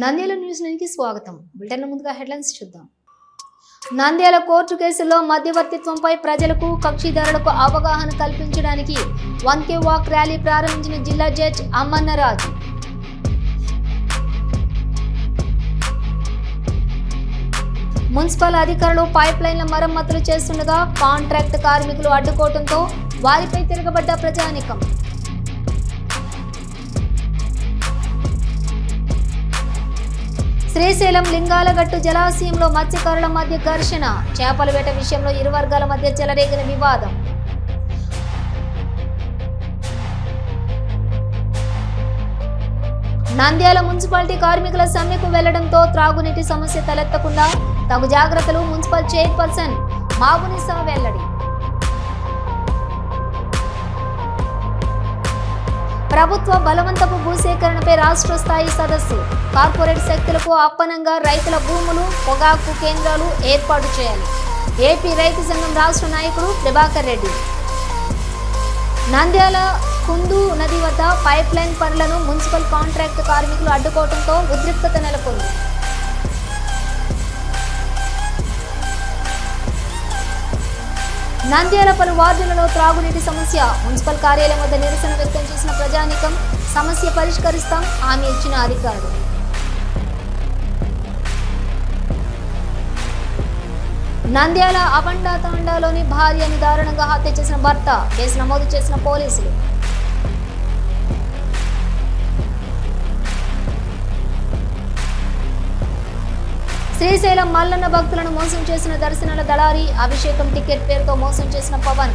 Nandyal news నైన్కి స్వాగతం. Bulletin ముందుగా హెడ్లైన్స్ చూద్దాం. నంద్యాల కోర్టు కేసులో మధ్యవర్తిత్వంపై ప్రజలకు కక్షిదారులకు అవగాహన కల్పించడానికి వన్కే వాక్ ర్యాలీ ప్రారంభించిన జిల్లా జడ్జ్ అమ్మన్నరాజు మున్సిపల్ అధికారులు పైప్ లైన్ల మరమ్మతులు చేస్తుండగా కాంట్రాక్ట్ కార్మికులు అడ్డుకోవడంతో వారిపై తిరగబడ్డ ప్రజానికం. శ్రీశైలం లింగాలగట్టు జలాశయంలో మత్స్యకారుల మధ్య ఘర్షణ. చేపల వేట విషయంలో ఇరు వర్గాల మధ్య చెలరేగిన వివాదం. నంద్యాల మున్సిపాలిటీ కార్మికుల సమ్మెకు వెళ్ళడంతో త్రాగునీటి సమస్య తలెత్తకుండా తగు జాగ్రత్తలు మున్సిపల్ చైర్పర్సన్ మాబునిసా వెల్లడి. ప్రభుత్వ బలవంతపు భూసేకరణపై రాష్ట్ర స్థాయి సదస్సు. కార్పొరేట్ శక్తులకు అప్పనంగా రైతుల భూములు పొగాకు కేంద్రాలు ఏర్పాటు చేయాలి. ఏపీ రైతు సంఘం రాష్ట్ర నాయకుడు ప్రభాకర్ రెడ్డి. నంద్యాల కుందు నది వద్ద పైప్ లైన్ పనులను మున్సిపల్ కాంట్రాక్ట్ కార్మికులు అడ్డుకోవడంతో ఉద్రిక్తత నెలకొంది. నంద్యాల పలు వార్డులలో త్రాగునీటి సమస్య. మున్సిపల్ కార్యాలయం వద్ద నిరసన వ్యక్తం చేసిన ప్రజానీకం సమస్య పరిష్కరిస్తాం హామీ ఇచ్చిన అధికారులు. నంద్యాల అబండా తాండాలోని భార్యను దారుణంగా హత్య చేసిన భర్త కేసు నమోదు చేసిన పోలీసులు. శ్రీశైలం మల్లన్న భక్తులను మోసం చేసిన దర్శనాల దళారి అభిషేకం టికెట్ పేరుతో మోసం చేసిన పవన్.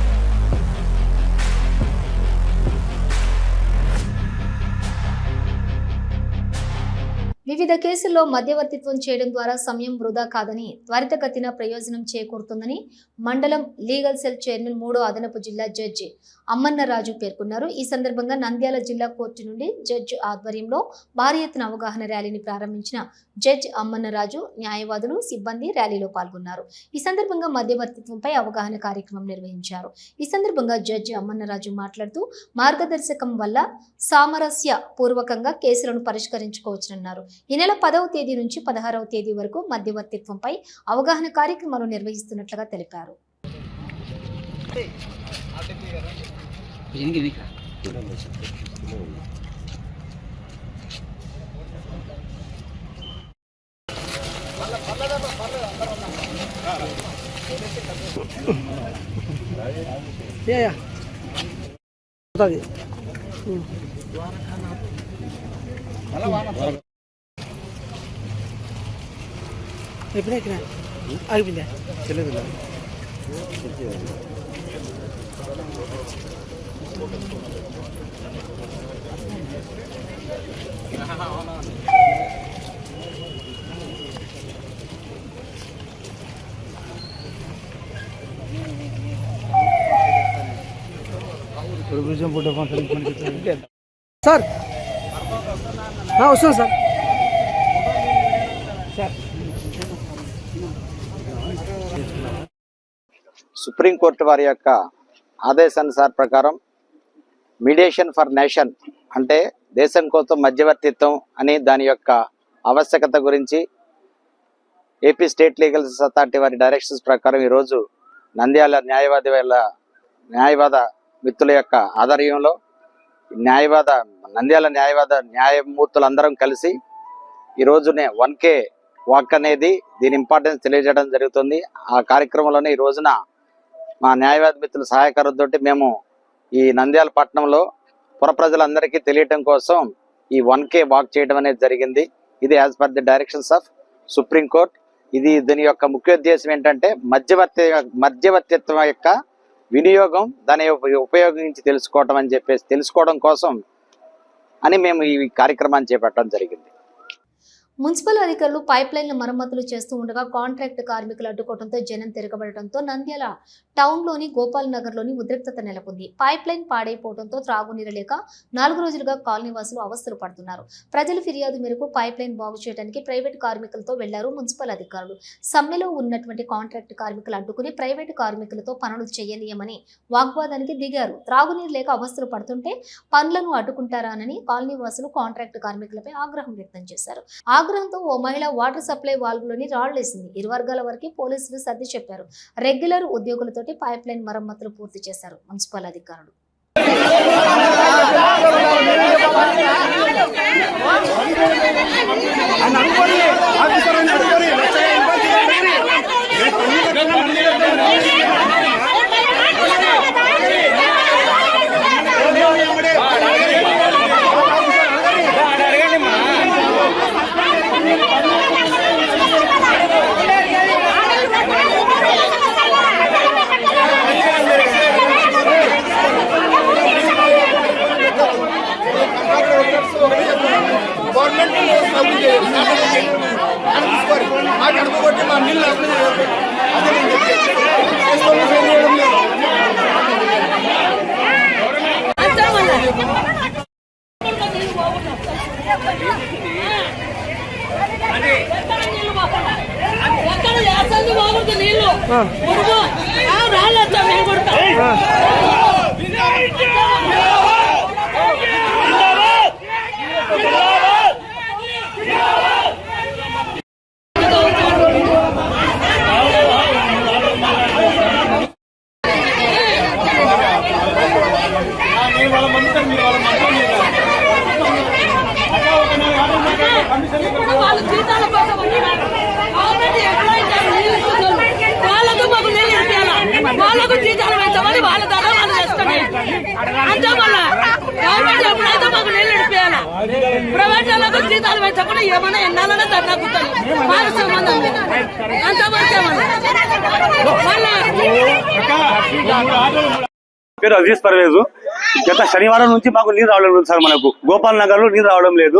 వివిధ కేసుల్లో మధ్యవర్తిత్వం చేయడం ద్వారా సమయం వృధా కాదని త్వరితగతిన ప్రయోజనం చేకూరుతుందని మండలం లీగల్ సెల్ చైర్మన్ మూడో అదనపు జిల్లా జడ్జి అమ్మన్నరాజు పేర్కొన్నారు. ఈ సందర్భంగా నంద్యాల జిల్లా కోర్టు నుండి జడ్జి ఆధ్వర్యంలో భారీ ఎత్తున అవగాహన ర్యాలీని ప్రారంభించిన జడ్జి అమ్మన్నరాజు న్యాయవాదులు సిబ్బంది ర్యాలీలో పాల్గొన్నారు. ఈ సందర్భంగా మధ్యవర్తిత్వంపై అవగాహన కార్యక్రమం నిర్వహించారు. ఈ సందర్భంగా జడ్జి అమ్మన్నరాజు మాట్లాడుతూ మార్గదర్శకం వల్ల సామరస్య పూర్వకంగా కేసులను పరిష్కరించుకోవచ్చునన్నారు. ఈ నెల పదవ తేదీ నుంచి పదహారవ తేదీ వరకు మధ్యవర్తిత్వంపై అవగాహన కార్యక్రమాలు నిర్వహిస్తున్నట్లుగా తెలిపారు. ఇంక నీకు యా యా అవుతుంది ఎప్పుడు ఎక్కిన. ఆగిపోయిందా? సార్. ఆ, వస్తాను సార్. సార్. సుప్రీంకోర్టు వారి యొక్క ఆదేశానుసార ప్రకారం మీడియేషన్ ఫర్ నేషన్ అంటే దేశం కోసం మధ్యవర్తిత్వం అని దాని యొక్క ఆవశ్యకత గురించి ఏపీ స్టేట్ లీగల్ అథారిటీ వారి డైరెక్షన్స్ ప్రకారం ఈరోజు నంద్యాల న్యాయవాది వేళ న్యాయవాద మిత్రుల యొక్క ఆధ్వర్యంలో న్యాయవాద నంద్యాల న్యాయవాద న్యాయమూర్తులందరం కలిసి ఈ రోజునే వన్ కే వాక్ అనేది దీని ఇంపార్టెన్స్ తెలియజేయడం జరుగుతుంది. ఆ కార్యక్రమంలోనే ఈ రోజున మా న్యాయవాది మిత్రుల సహాయకారంతో మేము ఈ నంద్యాల పట్టణంలో పుర ప్రజలందరికీ తెలియటం కోసం ఈ వన్ కే వాక్ చేయడం అనేది జరిగింది. ఇది as per the directions of supreme court ఇది దీని యొక్క ముఖ్య ఉద్దేశం ఏంటంటే మధ్యవర్తి మధ్యవర్తిత్వం యొక్క వినియోగం దాని ఉపయోగించి తెలుసుకోవటం అని చెప్పేసి తెలుసుకోవడం కోసం అని మేము ఈ కార్యక్రమాన్ని చేపట్టడం జరిగింది. మున్సిపల్ అధికారులు పైప్ లైన్ల మరమ్మతులు చేస్తూ ఉండగా కాంట్రాక్ట్ కార్మికులు అడ్డుకోవడంతో జనం తిరగబడటంతో నంద్యాల టౌన్లోని గోపాల్ నగర్లోని ఉద్రిక్తత నెలకొంది. పైప్ లైన్ పాడైపోవడంతో త్రాగునీరు లేక నాలుగు రోజులుగా కాలనీవాసులు అవస్థలు పడుతున్నారు. ప్రజల ఫిర్యాదు మేరకు పైప్ లైన్ బాగు చేయడానికి ప్రైవేట్ కార్మికులతో వెళ్ళారు మున్సిపల్ అధికారులు. సమ్మెలో ఉన్నటువంటి కాంట్రాక్ట్ కార్మికులు అడ్డుకుని ప్రైవేట్ కార్మికులతో పనులు చేయనీయమని వాగ్వాదానికి దిగారు. త్రాగునీరు లేక అవస్థలు పడుతుంటే పనులను అడ్డుకుంటారానని కాలనీవాసులు కాంట్రాక్ట్ కార్మికులపై ఆగ్రహం వ్యక్తం చేశారు. ఆగ్రహంతో ఓ మహిళ వాటర్ సప్లై వాల్వ్లోని రాళ్ళేసింది. ఇరు వర్గాల వరకు పోలీసులు సర్ది చెప్పారు. రెగ్యులర్ ఉద్యోగులతోటి పైప్ లైన్ మరమ్మతులు పూర్తి చేశారు. మున్సిపల్ అధికారులు. గవర్నమెంట్ సౌకర్యం చేయాలి. అది తీసుకోవాలి. మాకు అడుగుబట్టి మా నీళ్ళు అప్లై చేయాలి. అదే నేను చెప్పేది. చేసుకోవాలి, ఫెయిల్ చేయడం లేదు. ఎక్కడ అసలు బాగుంది నీళ్ళు మురుగు రాళ్ళు వచ్చా మేము కొడతాం వాళ్ళ జీతాల కోసం వచ్చినారు. ఆల్రెడీ ఎంప్లాయీస్ అని నీళ్ళు ఇస్తున్నారు. వాళ్ళకు మాకు నీళ్ళు ఇప్పియాల. వాళ్ళకు జీతాలు పెంచమని వాళ్ళ ధర వాళ్ళు చేసుకుని అంతే మళ్ళా గవర్నమెంట్ ఎప్పుడైతే మాకు నీళ్ళు ఇప్పియాల ప్రైవేట్ వాళ్ళకు జీతాలు పెంచకుండా ఏమన్నా ఎన్నాలన్నా ధర్నా కూర్చొని మాకు సంబంధం లేదు అంత మంచి మళ్ళా పేరు అజీజ్ పర్వేజ్. గత శనివారం నుంచి మాకు నీరు రావడం లేదు సార్ మనకు. గోపాల్ నగర్లో నీరు రావడం లేదు.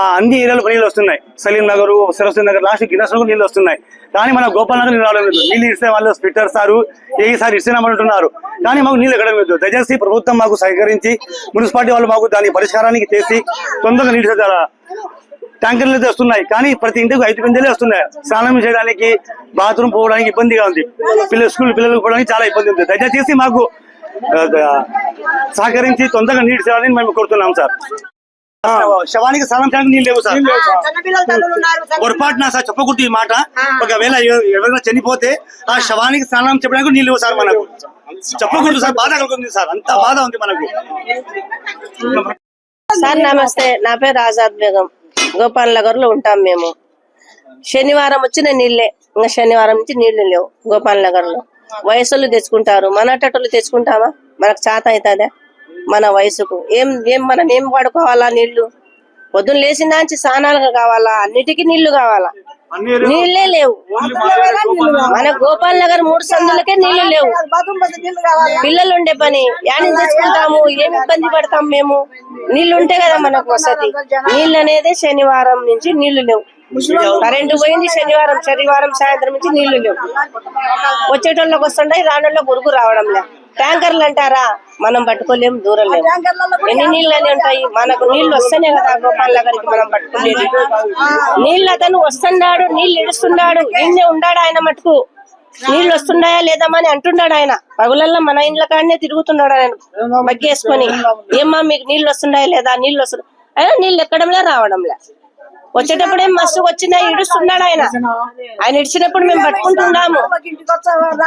ఆ అన్ని ఏరియాలో నీళ్ళు వస్తున్నాయి. సలీం నగర్ సరస్వతి నగర్ లాస్ట్ గిన్నెస్ నీళ్ళు వస్తున్నాయి. కానీ మన గోపాల్ నగర్ నీళ్ళు రావడం లేదు. నీళ్ళు ఇస్తే వాళ్ళు స్పిట్టర్ సారు ఏ సార్ ఇస్తున్నామంటున్నారు కానీ మాకు నీళ్ళు ఎక్కడం లేదు. దయచేసి ప్రభుత్వం మాకు సహకరించి మున్సిపాలిటీ వాళ్ళు మాకు దాని పరిష్కారానికి చేసి తొందరగా నీళ్ళు ట్యాంకర్లు అయితే వస్తున్నాయి కానీ ప్రతి ఇంటికి ఐదు బిందెలే వస్తున్నాయి. స్నానం చేయడానికి బాత్రూమ్ పోవడానికి ఇబ్బందిగా ఉంది. పిల్లలు స్కూల్ పిల్లలకు పోవడానికి చాలా ఇబ్బంది ఉంది. దయచేసి మాకు సహకరించి తొందరగా నీళ్ళు చేయాలని మేము కోరుతున్నాం సార్. శవానికి స్నానం చేయడానికి నీళ్ళు లేవు సార్. పొరపాటున సార్ చెప్పకూడదు ఈ మాట. ఒకవేళ ఎవ- ఎవరైనా చనిపోతే ఆ శవానికి స్నానం చెప్పడానికి నీళ్ళు లేవు సార్ మనకు. చెప్పకూడదు సార్ బాధ కలుగుతుంది సార్. అంత బాధ ఉంది మనకు. సార్ నమస్తే. నా పేరు ఆజాద్ బేగం. గోపాల్ నగర్లో ఉంటాం మేము. శనివారం వచ్చిన నీళ్ళే. ఇంకా శనివారం నుంచి నీళ్ళు లేవు గోపాల్ నగర్లో వయసులు తెచ్చుకుంటారు. మన టట్టులు తెచ్చుకుంటామా మనకు చేత అవుతుందా? మన వయసుకు. ఏం ఏం మనం ఏం వాడుకోవాలా నీళ్ళు? పొద్దున్న లేచిన నుంచి స్నానాలకు కావాలా? అన్నిటికీ నీళ్ళు కావాలా? నీళ్ళే లేవు. మన గోపాల్ నగర్ మూడు సందులకే నీళ్ళు లేవు. పిల్లలు ఉండే పని. యాని తెచ్చుకుంటాము? ఏమి ఇబ్బంది పడతాం మేము? నీళ్ళు ఉంటే కదా మనకు వసతి. నీళ్ళు అనేది శనివారం నుంచి నీళ్ళు లేవు. కరెంటు పోయింది శనివారం శనివారం సాయంత్రం నుంచి నీళ్ళు లేవు. వచ్చేటోళ్ళకి వస్తుంటాయి రానోళ్ళకి ఉరుకు రావడం లే ట్యాంకర్లు అంటారా? మనం పట్టుకోలేము దూరం లేవు ఎన్ని నీళ్ళు అని ఉంటాయి? మనకు నీళ్ళు వస్తేనే కదా గోపాల్ నగర్కి మనం పట్టుకోలేదు నీళ్ళు అతను వస్తున్నాడు నీళ్ళు ఇడుస్తున్నాడు. ఈయనే ఉన్నాడు ఆయన మటుకు? నీళ్ళు వస్తున్నాయా లేదమ్మా అని అంటున్నాడు ఆయన. పగులల్లో మన ఇండ్ల కాడనే తిరుగుతున్నాడు ఆయన బగ్గేసుకొని ఏమ్మా మీకు నీళ్ళు వస్తున్నాయా లేదా? నీళ్ళు వస్తున్నాయి అయినా నీళ్ళు ఎక్కడంలే రావడంలే. వచ్చేటప్పుడు ఏం మస్తు వచ్చిందా ఇడుస్తున్నాడు ఆయన. ఆయన ఇడిచినప్పుడు మేము పట్టుకుంటున్నాము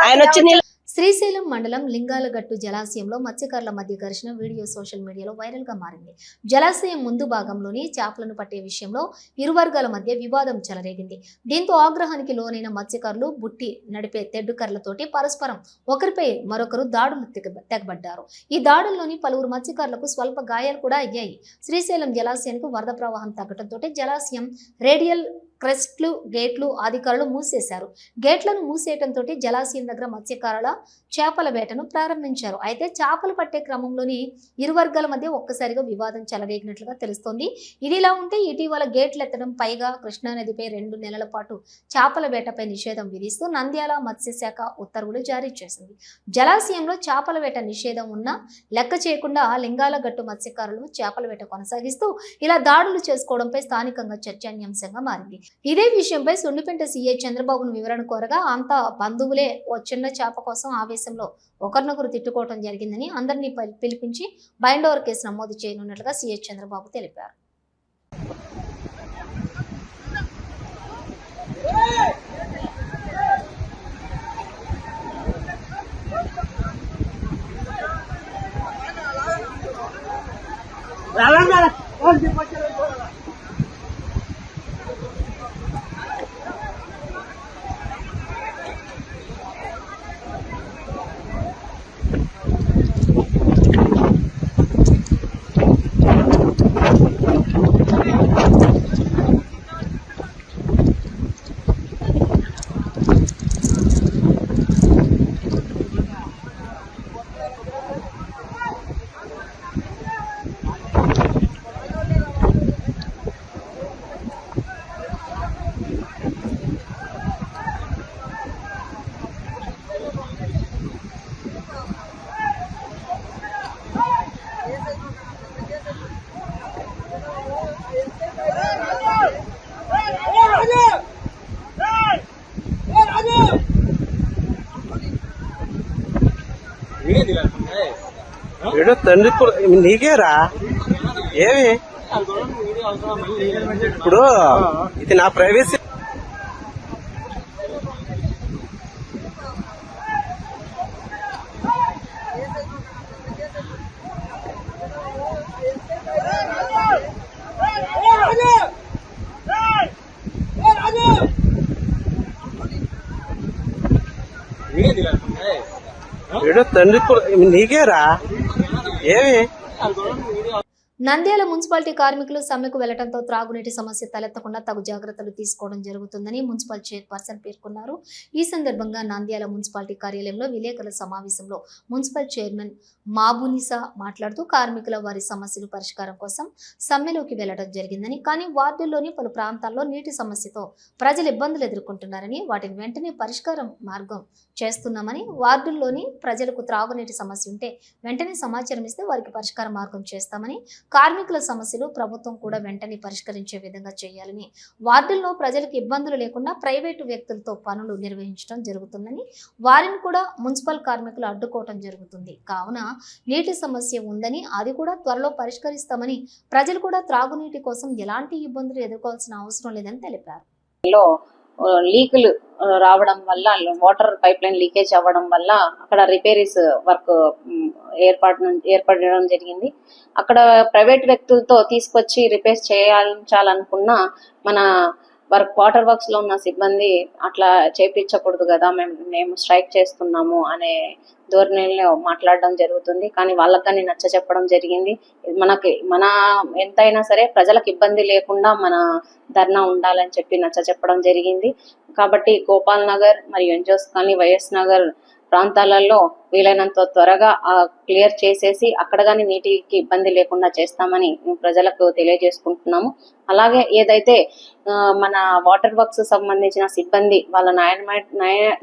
ఆయన వచ్చి నీళ్ళు శ్రీశైలం మండలం లింగాలగట్టు జలాశయంలో మత్స్యకారుల మధ్య ఘర్షణ వీడియో సోషల్ మీడియాలో వైరల్గా మారింది. జలాశయం ముందు భాగంలోని చేపలను పట్టే విషయంలో ఇరు వర్గాల మధ్య వివాదం చెలరేగింది. దీంతో ఆగ్రహానికి లోనైన మత్స్యకారులు బుట్టి నడిపే తెడ్డుకర్లతోటి పరస్పరం ఒకరిపై మరొకరు దాడులు తెగ- తెగబడ్డారు. ఈ దాడుల్లోని పలువురు మత్స్యకారులకు స్వల్ప గాయాలు కూడా అయ్యాయి. శ్రీశైలం జలాశయానికి వరద ప్రవాహం తగ్గడంతో జలాశయం రేడియల్ క్రెస్ట్లు గేట్లు అధికారులు మూసేశారు. గేట్లను మూసేయటంతో జలాశయం దగ్గర మత్స్యకారుల చేపల వేటను ప్రారంభించారు. అయితే చేపలు పట్టే క్రమంలోని ఇరు వర్గాల మధ్య ఒక్కసారిగా వివాదం చెలరేగినట్లుగా తెలుస్తోంది. ఇదిలా ఉంటే ఇటీవల గేట్లు ఎత్తడం పైగా కృష్ణానదిపై రెండు నెలల పాటు చేపల వేటపై నిషేధం విధిస్తూ నంద్యాల మత్స్యశాఖ ఉత్తర్వులు జారీ చేసింది. జలాశయంలో చేపల వేట నిషేధం ఉన్నా లెక్క చేయకుండా లింగాల గట్టు మత్స్యకారులు చేపల వేట కొనసాగిస్తూ ఇలా దాడులు చేసుకోవడంపై స్థానికంగా చర్చనీయాంశంగా మారింది. ఇదే విషయంపై సున్నిపెంట సీఏ చంద్రబాబును వివరణ కోరగా అంతా బంధువులే ఓ చిన్న చేప కోసం ఆవేశంలో ఒకరినొకరు తిట్టుకోవడం జరిగిందని అందరినీ పిలి- పిలిపించి బైండ్ ఓవర్ కేసు నమోదు చేయనున్నట్లుగా సీఏ చంద్రబాబు తెలిపారు. వీడు తండ్రి నీకేరా? ఏమి? ఇప్పుడు ఇది నా ప్రైవసీ ఏడో తండ్రి నీకేరా? ఏమి? నంద్యాల మున్సిపాలిటీ కార్మికులు సమ్మెకు వెళ్ళడంతో త్రాగునీటి సమస్య తలెత్తకుండా తగు జాగ్రత్తలు తీసుకోవడం జరుగుతుందని మున్సిపల్ చైర్పర్సన్ పేర్కొన్నారు. ఈ సందర్భంగా నంద్యాల మున్సిపాలిటీ కార్యాలయంలో విలేకరుల సమావేశంలో మున్సిపల్ చైర్మన్ మాబునిసా మాట్లాడుతూ కార్మికుల వారి సమస్యలు పరిష్కారం కోసం సమ్మెలోకి వెళ్ళడం జరిగిందని కానీ వార్డుల్లోని పలు ప్రాంతాల్లో నీటి సమస్యతో ప్రజలు ఇబ్బందులు ఎదుర్కొంటున్నారని వాటిని వెంటనే పరిష్కారం మార్గం చేస్తున్నామని వార్డుల్లోని ప్రజలకు త్రాగునీటి సమస్య ఉంటే వెంటనే సమాచారం ఇస్తే వారికి పరిష్కార మార్గం చేస్తామని కార్మికుల సమస్యలు ప్రభుత్వం కూడా వెంటనే పరిష్కరించే విధంగా చేయాలని వార్డుల్లో ప్రజలకు ఇబ్బందులు లేకుండా ప్రైవేటు వ్యక్తులతో పనులు నిర్వహించడం జరుగుతుందని వారిని కూడా మున్సిపల్ కార్మికులు అడ్డుకోవటం జరుగుతుంది. కావున నీటి సమస్య ఉందని అది కూడా త్వరలో పరిష్కరిస్తామని ప్రజలు కూడా త్రాగునీటి కోసం ఎలాంటి ఇబ్బందులు ఎదుర్కోవాల్సిన అవసరం లేదని తెలిపారు. లీకులు రావడం వల్ల వాటర్ పైప్ లైన్ లీకేజ్ అవ్వడం వల్ల అక్కడ రిపేరీస్ వర్క్ ఏర్పాటు ఏర్పడడం జరిగింది. అక్కడ ప్రైవేట్ వ్యక్తులతో తీసుకొచ్చి రిపేర్స్ చేయించాలనుకున్న మన వర్క్ వాటర్ వర్క్స్లో ఉన్న సిబ్బంది అట్లా చేపించకూడదు కదా మేము మేము స్ట్రైక్ చేస్తున్నాము అనే ధోరణిలో మాట్లాడడం జరుగుతుంది. కానీ వాళ్ళకి కానీ నచ్చ చెప్పడం జరిగింది. మనకి మన ఎంతైనా సరే ప్రజలకు ఇబ్బంది లేకుండా మన ధర్నా ఉండాలని చెప్పి నచ్చ చెప్పడం జరిగింది. కాబట్టి గోపాల్ నగర్ మరియు ఎంజోస్ కానీ వైఎస్ నగర్ ప్రాంతాలలో వీలైనంత త్వరగా క్లియర్ చేసేసి అక్కడ కానీ నీటికి ఇబ్బంది లేకుండా చేస్తామని మేము ప్రజలకు తెలియజేసుకుంటున్నాము. అలాగే ఏదైతే మన వాటర్ వర్క్స్ సంబంధించిన సిబ్బంది వాళ్ళ న్యాయమైన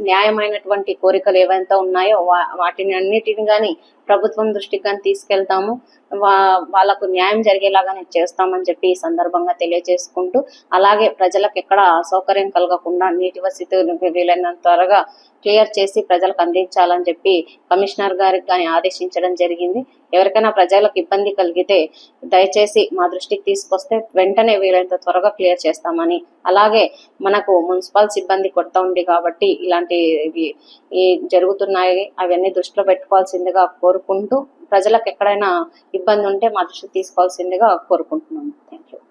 న్యాయమైనటువంటి కోరికలు ఏవైతే ఉన్నాయో వా- వాటిని అన్నిటిని కానీ ప్రభుత్వం దృష్టికి కానీ తీసుకెళ్తాము. వా- వాళ్ళకు న్యాయం జరిగేలాగానే చేస్తామని చెప్పి ఈ సందర్భంగా తెలియజేసుకుంటూ అలాగే ప్రజలకు ఎక్కడ అసౌకర్యం కలగకుండా నీటి వసతి వీలైనంత త్వరగా క్లియర్ చేసి ప్రజలకు అందించాలని చెప్పి కమిషనర్ గారికి కానీ ఆదేశించడం జరిగింది. ఎవరికైనా ప్రజలకు ఇబ్బంది కలిగితే దయచేసి మా దృష్టికి తీసుకొస్తే వెంటనే వీలైనంత త్వరగా క్లియర్ చేస్తామని. అలాగే మనకు మున్సిపల్ సిబ్బంది కొడతా ఉంది కాబట్టి ఇలాంటివి ఈ జరుగుతున్నాయి అవన్నీ దృష్టిలో పెట్టుకోవాల్సిందిగా కోరుకుంటూ ప్రజలకు ఎక్కడైనా ఇబ్బంది ఉంటే మా దృష్టికి తీసుకోవాల్సిందిగా కోరుకుంటున్నాను థ్యాంక్ యూ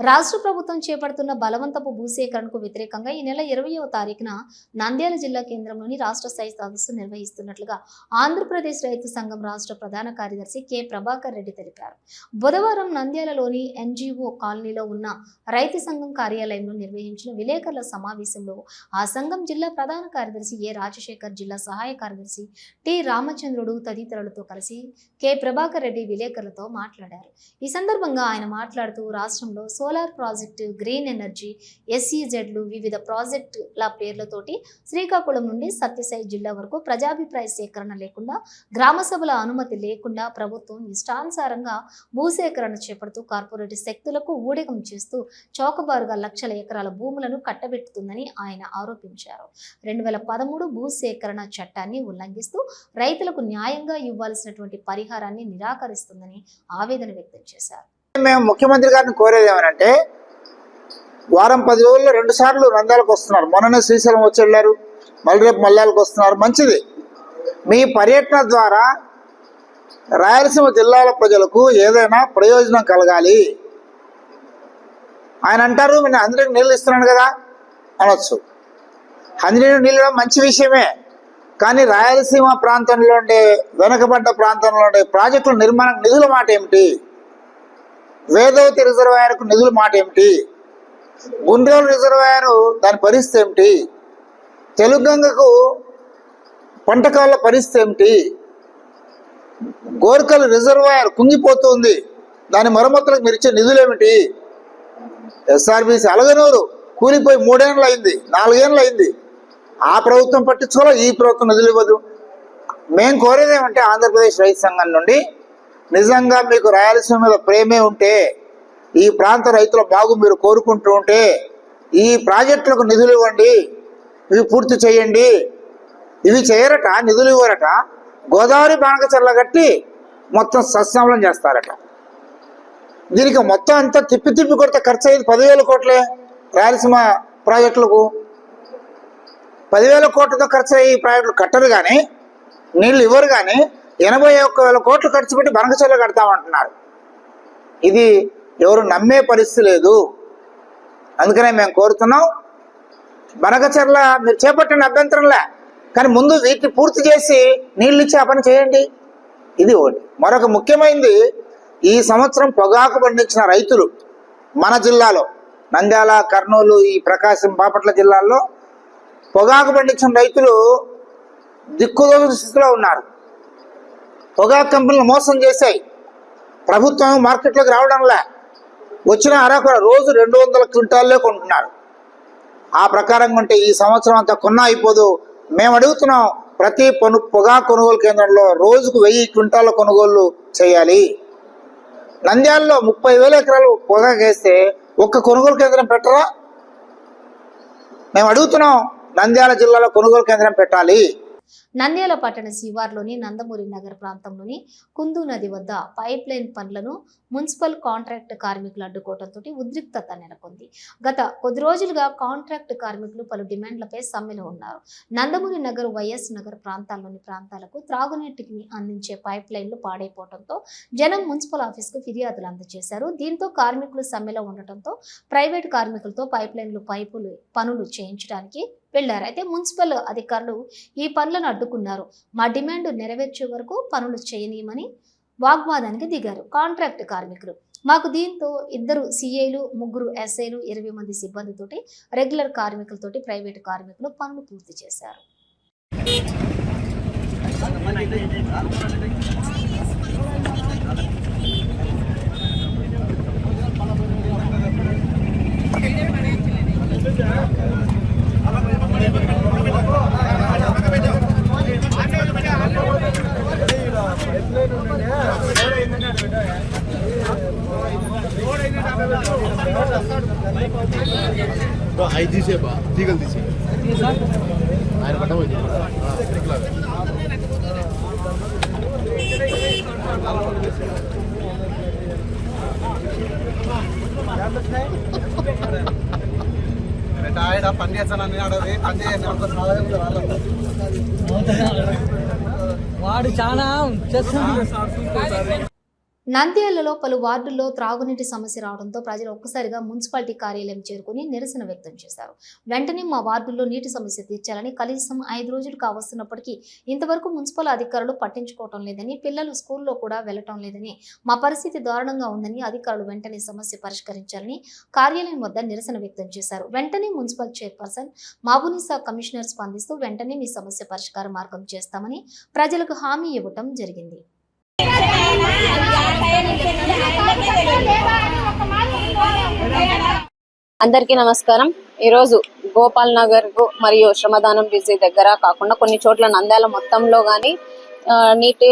రాష్ట్ర ప్రభుత్వం చేపడుతున్న బలవంతపు భూసేకరణకు వ్యతిరేకంగా ఈ నెల ఇరవయవ తారీఖున నంద్యాల జిల్లా కేంద్రంలోని రాష్ట్ర స్థాయి సదస్సు నిర్వహిస్తున్నట్లుగా ఆంధ్రప్రదేశ్ రైతు సంఘం రాష్ట్ర ప్రధాన కార్యదర్శి కె. ప్రభాకర్ రెడ్డి తెలిపారు. బుధవారం నంద్యాలలోని ఎన్జిఓ కాలనీలో ఉన్న రైతు సంఘం కార్యాలయంలో నిర్వహించిన విలేకరుల సమావేశంలో ఆ సంఘం జిల్లా ప్రధాన కార్యదర్శి ఏ. రాజశేఖర్ జిల్లా సహాయ కార్యదర్శి టి. రామచంద్రుడు తదితరులతో కలిసి కె. ప్రభాకర్ రెడ్డి విలేకరులతో మాట్లాడారు. ఈ సందర్భంగా ఆయన మాట్లాడుతూ రాష్ట్రంలో సోలార్ ప్రాజెక్టు గ్రీన్ ఎనర్జీ ఎస్ఈజెడ్లు వివిధ ప్రాజెక్టుల పేర్లతోటి శ్రీకాకుళం నుండి సత్యసాయి జిల్లా వరకు ప్రజాభిప్రాయ సేకరణ లేకుండా గ్రామ సభల అనుమతి లేకుండా ప్రభుత్వం ఇష్టానుసారంగా భూసేకరణ చేపడుతూ కార్పొరేట్ శక్తులకు ఊడిగం చేస్తూ చౌకబారుగా లక్షల ఎకరాల భూములను కట్టబెట్టుతుందని ఆయన ఆరోపించారు. రెండు వేల పదమూడు భూసేకరణ చట్టాన్ని ఉల్లంఘిస్తూ రైతులకు న్యాయంగా ఇవ్వాల్సినటువంటి పరిహారాన్ని నిరాకరిస్తుందని ఆవేదన వ్యక్తం చేశారు. మేము ముఖ్యమంత్రి గారిని కోరేది ఏమనంటే వారం పది రోజుల్లో రెండు సార్లు రంధాలకు వస్తున్నారు. మొన్ననే శ్రీశైలం వచ్చి వెళ్ళారు. మళ్ళీ రేపు మల్లాలకు వస్తున్నారు. మంచిది. మీ పర్యటన ద్వారా రాయలసీమ జిల్లాల ప్రజలకు ఏదైనా ప్రయోజనం కలగాలి. ఆయన అంటారు నేను అందరికి నీళ్ళు ఇస్తున్నాను కదా అనొచ్చు. అందరికి నీళ్ళు మంచి విషయమే. కానీ రాయలసీమ ప్రాంతంలో ఉండే వెనుకబడ్డ ప్రాంతంలో ఉండే ప్రాజెక్టుల నిర్మాణం నిధుల మాట ఏమిటి? వేదవతి రిజర్వాయర్కు నిధుల మాట ఏమిటి గుండ్రేలు రిజర్వాయర్ దాని పరిస్థితి ఏమిటి తెలుగంగకు పంటకాల పరిస్థితి ఏమిటి గోర్కల్ రిజర్వాయర్ కుంగిపోతుంది. దాని మరమ్మతులకు మీరు ఇచ్చే నిధులు ఏమిటి ఎస్ఆర్బిసి అలగనూరు కూలిపోయి మూడేళ్ళు అయింది నాలుగేళ్ళు అయింది ఆ ప్రభుత్వం పట్టించుకోవాలి? ఈ ప్రభుత్వం నిధులు ఇవ్వదు. మేము కోరేది ఏమంటే ఆంధ్రప్రదేశ్ రైతు సంఘం నుండి నిజంగా మీకు రాయలసీమ మీద ప్రేమే ఉంటే ఈ ప్రాంత రైతుల బాగు మీరు కోరుకుంటూ ఉంటే ఈ ప్రాజెక్టులకు నిధులు ఇవ్వండి ఇవి పూర్తి చేయండి. ఇవి చేయరట నిధులు ఇవ్వరట. గోదావరి బాణకచర్ల కట్టి మొత్తం సస్యామలం చేస్తారట. దీనికి మొత్తం అంతా తిప్పి తిప్పి కొడితే ఖర్చు అయ్యేది పదివేల కోట్లే రాయలసీమ ప్రాజెక్టులకు. పదివేల కోట్లతో ఖర్చు అయ్యి ఈ ప్రాజెక్టులు కట్టరు కానీ నీళ్ళు ఇవ్వరు కానీ ఎనభై ఒక్క వేల కోట్లు ఖర్చు పెట్టి బనకచెర్ల కడతామంటున్నారు ఇది ఎవరు నమ్మే పరిస్థితి లేదు. అందుకనే మేము కోరుతున్నాం బనకచెర్ల మీరు చేపట్టిన అభ్యంతరంలే కానీ ముందు వీటిని పూర్తి చేసి నీళ్ళు ఇచ్చి ఆ పని చేయండి. ఇది ఒకటి. మరొక ముఖ్యమైనది ఈ సంవత్సరం పొగాకు పండించిన రైతులు మన జిల్లాలో నంద్యాల కర్నూలు ఈ ప్రకాశం బాపట్ల జిల్లాల్లో పొగాకు పండించిన రైతులు దిక్కుదోగిన స్థితిలో ఉన్నారు. పొగాకు కంపెనీలు మోసం చేశాయి. ప్రభుత్వం మార్కెట్లోకి రావడంలా వచ్చిన అరకొర రోజు రెండు వందల క్వింటాల్లో కొంటున్నారు ఆ ప్రకారంగా ఉంటే ఈ సంవత్సరం అంతా కొన్నా అయిపోదు. మేము అడుగుతున్నాం ప్రతి పను పొగా కొనుగోలు కేంద్రంలో రోజుకు వెయ్యి క్వింటాల కొనుగోలు చేయాలి. నంద్యాలలో ముప్పై వేల ఎకరాలు పొగా వేస్తే ఒక్క కొనుగోలు కేంద్రం పెట్టరా? మేము అడుగుతున్నాం నంద్యాల జిల్లాలో కొనుగోలు కేంద్రం పెట్టాలి. నంద్యాల పట్టణ శివార్లోని నందమూరి నగర్ ప్రాంతంలోని కుందు నది వద్ద పైప్ లైన్ పనులను మున్సిపల్ కాంట్రాక్ట్ కార్మికులు అడ్డుకోవడంతో ఉద్రిక్తత నెలకొంది. గత కొద్ది రోజులుగా కాంట్రాక్ట్ కార్మికులు పలు డిమాండ్లపై సమ్మెలో ఉన్నారు. నందమూరి నగర్ వైఎస్ నగర్ ప్రాంతాల్లోని ప్రాంతాలకు త్రాగునీటిని అందించే పైప్ లైన్లు పాడైపోవడంతో జనం మున్సిపల్ ఆఫీస్కు ఫిర్యాదులు అందజేశారు. దీంతో కార్మికులు సమ్మెలో ఉండటంతో ప్రైవేట్ కార్మికులతో పైప్ లైన్లు పైపులు పనులు చేయించడానికి వెళ్ళారు అయితే మున్సిపల్ అధికారులు ఈ పనులను అడ్డుకున్నారు. మా డిమాండ్ నెరవేర్చే వరకు పనులు చేయనీయమని వాగ్వాదానికి దిగారు కాంట్రాక్ట్ కార్మికులు. మాకు దీంతో ఇద్దరు సీఐలు ముగ్గురు ఎస్ఐలు ఇరవై మంది సిబ్బందితోటి రెగ్యులర్ కార్మికులతోటి ప్రైవేటు కార్మికులు పనులు పూర్తి చేశారు. ఐదు తీసేపా తీగలు తీసి ఆయన పట్టబోయింది ఆయన పని చేస్తానని అడవి పని చేయండి అంత సాధన వాళ్ళకు వాడు చాలా చేస్తున్నాడు నంద్యాలలో పలు వార్డుల్లో త్రాగునీటి సమస్య రావడంతో ప్రజలు ఒక్కసారిగా మున్సిపాలిటీ కార్యాలయం చేరుకుని నిరసన వ్యక్తం చేశారు. వెంటనే మా వార్డుల్లో నీటి సమస్య తీర్చాలని కనీసం ఐదు రోజులు కావస్తున్నప్పటికీ ఇంతవరకు మున్సిపల్ అధికారులు పట్టించుకోవటం లేదని పిల్లలు స్కూల్లో కూడా వెళ్ళటం లేదని మా పరిస్థితి దారుణంగా ఉందని అధికారులు వెంటనే సమస్య పరిష్కరించాలని కార్యాలయం వద్ద నిరసన వ్యక్తం చేశారు. వెంటనే మున్సిపల్ చైర్పర్సన్ మాబునిసా కమిషనర్ స్పందిస్తూ వెంటనే మీ సమస్య పరిష్కార మార్గం చేస్తామని ప్రజలకు హామీ ఇవ్వటం జరిగింది. అందరికీ నమస్కారం. ఈరోజు గోపాల్ నగర్కు మరియు శ్రమదానం బిజీ దగ్గర కాకుండా కొన్ని చోట్ల నంద్యాల మొత్తంలో కానీ నీటి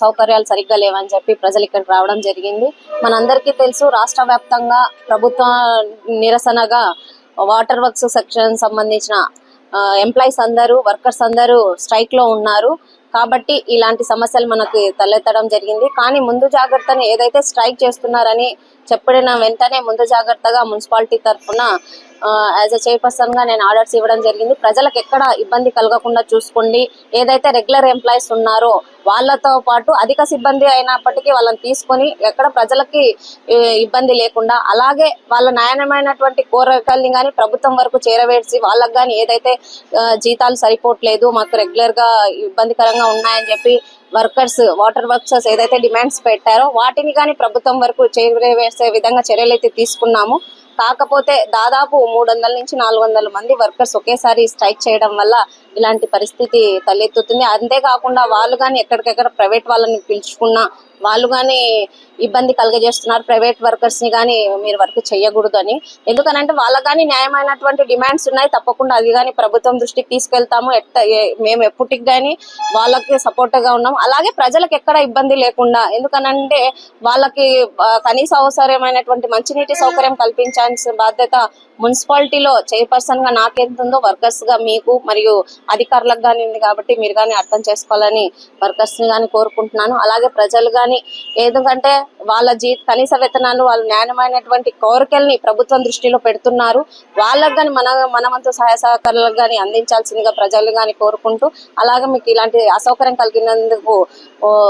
సౌకర్యాలు సరిగ్గా లేవని చెప్పి ప్రజలు ఇక్కడికి రావడం జరిగింది. మనందరికీ తెలుసు రాష్ట్ర వ్యాప్తంగా ప్రభుత్వ నిరసనగా వాటర్ వర్క్స్ సెక్షన్ సంబంధించిన ఎంప్లాయీస్ అందరూ వర్కర్స్ అందరూ స్ట్రైక్లో ఉన్నారు. కాబట్టి ఇలాంటి సమస్యలు మనకు తలెత్తడం జరిగింది. కానీ ముందు జాగ్రత్తని ఏదైతే స్ట్రైక్ చేస్తున్నారని చెప్పిన వెంటనే ముందు జాగ్రత్తగా మున్సిపాలిటీ తరఫున యాజ్ అ చైర్పర్సన్గా నేను ఆర్డర్స్ ఇవ్వడం జరిగింది. ప్రజలకు ఎక్కడ ఇబ్బంది కలగకుండా చూసుకోండి. ఏదైతే రెగ్యులర్ ఎంప్లాయీస్ ఉన్నారో వాళ్ళతో పాటు అధిక సిబ్బంది అయినప్పటికీ వాళ్ళని తీసుకొని ఎక్కడ ప్రజలకి ఇబ్బంది లేకుండా అలాగే వాళ్ళ న్యాయమైనటువంటి కోరికల్ని కానీ ప్రభుత్వం వరకు చేరవేసి వాళ్ళకి కానీ ఏదైతే జీతాలు సరిపోవట్లేదు మాకు రెగ్యులర్గా ఇబ్బందికరంగా ఉన్నాయని చెప్పి వర్కర్స్ వాటర్ వర్కర్స్ ఏదైతే డిమాండ్స్ పెట్టారో వాటిని కానీ ప్రభుత్వం వరకు చేరవేసే విధంగా చర్యలు అయితే తీసుకున్నాము. కాకపోతే దాదాపు మూడు వందల నుంచి నాలుగు మంది వర్కర్స్ ఒకేసారి స్ట్రైక్ చేయడం వల్ల ఇలాంటి పరిస్థితి తలెత్తుతుంది. అంతేకాకుండా వాళ్ళు కానీ ఎక్కడికెక్కడ ప్రైవేట్ వాళ్ళని పిలుచుకున్నా వాళ్ళు కానీ ఇబ్బంది కలగజేస్తున్నారు. ప్రైవేట్ వర్కర్స్ని కానీ మీరు వర్క్ చేయకూడదు అని. ఎందుకనంటే వాళ్ళకి కానీ న్యాయమైనటువంటి డిమాండ్స్ ఉన్నాయి. తప్పకుండా అది కానీ ప్రభుత్వం దృష్టికి తీసుకెళ్తాము. ఎట్ట మేము ఎప్పటికి కానీ వాళ్ళకి సపోర్ట్గా ఉన్నాం అలాగే ప్రజలకు ఎక్కడ ఇబ్బంది లేకుండా ఎందుకనంటే వాళ్ళకి కనీస అవసరమైనటువంటి మంచినీటి సౌకర్యం కల్పించాల్సిన బాధ్యత మున్సిపాలిటీలో చైర్పర్సన్గా నాకెంత ఉందో వర్కర్స్గా మీకు మరియు అధికారులకు కానీ ఉంది కాబట్టి మీరు కానీ అర్థం చేసుకోవాలని వర్కర్స్ని కానీ కోరుకుంటున్నాను. అలాగే ప్రజలు కానీ ఎందుకంటే వాళ్ళ జీ కనీస వేతనాలు వాళ్ళ న్యాయమైనటువంటి కోరికల్ని ప్రభుత్వం దృష్టిలో పెడుతున్నారు. వాళ్ళకు కానీ మన మనమంతా సహాయ సహకారాలకు కానీ అందించాల్సిందిగా ప్రజలు కానీ కోరుకుంటూ అలాగే మీకు ఇలాంటి అసౌకర్యం కలిగినందుకు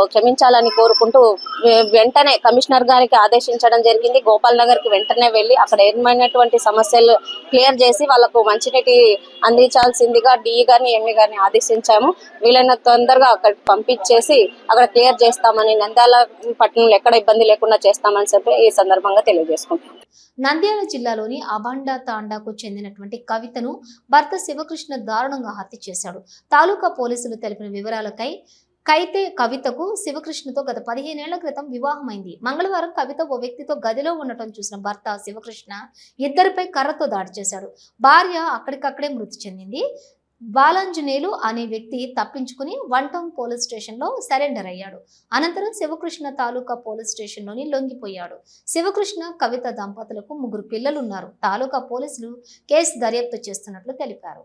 క్షమించాలని కోరుకుంటూ వె- వెంటనే కమిషనర్ గారికి ఆదేశించడం జరిగింది. గోపాల్ నగర్కి వెంటనే వెళ్ళి అక్కడ ఏమైనటువంటి సమస్యలు క్లియర్ చేసి వాళ్ళకు మంచినీటి అందించాల్సిందిగా డి గారిని ఎంఈ గాని ఆదేశించాము. వీళ్ళని తొందరగా అక్కడికి పంపించేసి అక్కడ క్లియర్ చేస్తామని నంద్యాల పట్టణంలో ఎక్కడ ఇబ్బంది లేకుండా చేస్తామని చెప్పి ఈ సందర్భంగా తెలియజేసుకుంటాం నంద్యాల జిల్లాలోని అబాండా తాండాకు చెందినటువంటి కవితను భర్త శివకృష్ణ దారుణంగా హత్య చేశాడు. తాలూకా పోలీసులు తెలిపిన వివరాలకై కైతే కవితకు శివకృష్ణతో గత పదిహేనేళ్ళ క్రితం వివాహమైంది. మంగళవారం కవిత ఓ వ్యక్తితో గదిలో ఉండటం చూసిన భర్త శివకృష్ణ ఇద్దరిపై కర్రతో దాడి చేశాడు. భార్య అక్కడికక్కడే మృతి చెందింది. బాలాంజనేయులు అనే వ్యక్తి తప్పించుకుని వన్ టౌన్ పోలీస్ స్టేషన్లో సరెండర్ అయ్యాడు. అనంతరం శివకృష్ణ తాలూకా పోలీస్ స్టేషన్లోని లొంగిపోయాడు. శివకృష్ణ కవిత దంపతులకు ముగ్గురు పిల్లలున్నారు. తాలూకా పోలీసులు కేసు దర్యాప్తు చేస్తున్నట్లు తెలిపారు.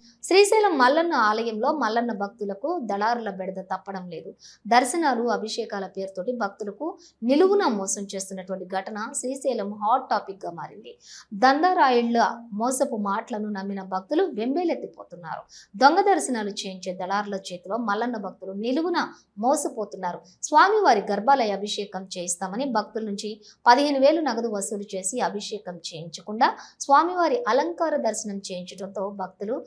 శ్రీశైలం మల్లన్న ఆలయంలో మల్లన్న భక్తులకు దళారుల బెడద తప్పడం లేదు. దర్శనాలు అభిషేకాల పేరుతోటి భక్తులకు నిలువున మోసం చేస్తున్నటువంటి ఘటన శ్రీశైలం హాట్ టాపిక్గా మారింది. దందరాయిళ్ళ మోసపు మాటలను నమ్మిన భక్తులు వెంబేలెత్తిపోతున్నారు. దొంగ దర్శనాలు చేయించే దళారుల చేతిలో మల్లన్న భక్తులు నిలువున మోసపోతున్నారు. స్వామివారి గర్భాలయ అభిషేకం చేయిస్తామని భక్తుల నుంచి పదిహేను వేలు నగదు వసూలు చేసి అభిషేకం చేయించకుండా స్వామివారి అలంకార దర్శనం చేయించడంతో భక్తులు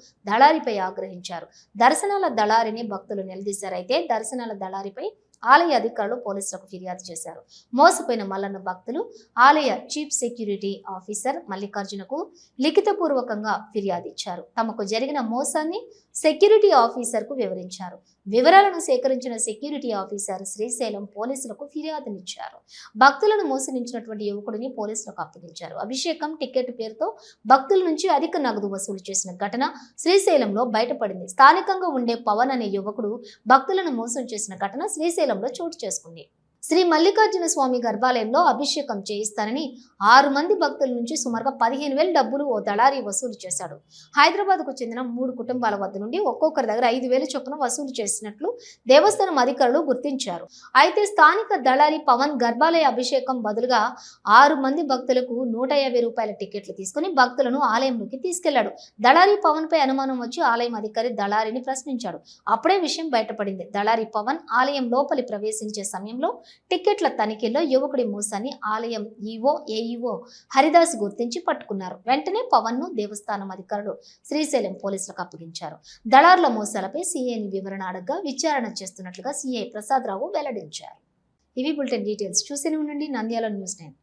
దళారిపై ఆగ్రహించారు. దర్శనాల దళారిని భక్తులు నిలదీశారైతే దర్శనాల దళారిపై ఆలయ అధికారులు పోలీసులకు ఫిర్యాదు చేశారు. మోసపోయిన మల్లన్న భక్తులు ఆలయ చీఫ్ సెక్యూరిటీ ఆఫీసర్ మల్లికార్జునకు లిఖితపూర్వకంగా ఫిర్యాదు ఇచ్చారు. తమకు జరిగిన మోసాన్ని సెక్యూరిటీ ఆఫీసర్కు వివరించారు. వివరాలను సేకరించిన సెక్యూరిటీ ఆఫీసర్ శ్రీశైలం పోలీసులకు ఫిర్యాదునిచ్చారు. భక్తులను మోసగించినటువంటి యువకుడిని పోలీసులకు అప్పగించారు. అభిషేకం టికెట్ పేరుతో భక్తుల నుంచి అధిక నగదు వసూలు చేసిన ఘటన శ్రీశైలంలో బయటపడింది. స్థానికంగా ఉండే పవన్ అనే యువకుడు భక్తులను మోసం చేసిన ఘటన శ్రీశైలంలో చోటు చేసుకుంది. శ్రీ మల్లికార్జున స్వామి గర్భాలయంలో అభిషేకం చేయిస్తానని ఆరు మంది భక్తుల నుంచి సుమారుగా పదిహేను వేల డబ్బులు ఓ దళారీ వసూలు చేశాడు. హైదరాబాద్కు చెందిన మూడు కుటుంబాల వద్ద నుండి ఒక్కొక్కరి దగ్గర ఐదు వేల చొప్పున వసూలు చేసినట్లు దేవస్థానం అధికారులు గుర్తించారు. అయితే స్థానిక దళారి పవన్ గర్భాలయ అభిషేకం బదులుగా ఆరు మంది భక్తులకు నూట యాభై రూపాయల టికెట్లు తీసుకుని భక్తులను ఆలయంలోకి తీసుకెళ్ళాడు. దళారి పవన్ పై అనుమానం వచ్చి ఆలయం అధికారి దళారిని ప్రశ్నించాడు. అప్పుడే విషయం బయటపడింది. దళారి పవన్ ఆలయం లోపలి ప్రవేశించే సమయంలో టిక్కెట్ల తనిఖీలో యువకుడి మూసని ఆలయం ఈవో ఏఈఓ హరిదాస్ గుర్తించి పట్టుకున్నారు. వెంటనే పవన్ను దేవస్థానం అధికారులు శ్రీశైలం పోలీసులకు అప్పగించారు. దళారుల మోసాలపై సీఐని వివరణ అడగ్గా విచారణ చేస్తున్నట్లుగా సీఐ ప్రసాద్ రావు వెల్లడించారు. ఇవి బులెటిన్ డీటెయిల్స్. చూస్తూనే ఉండండి నంద్యాల న్యూస్ నైన్.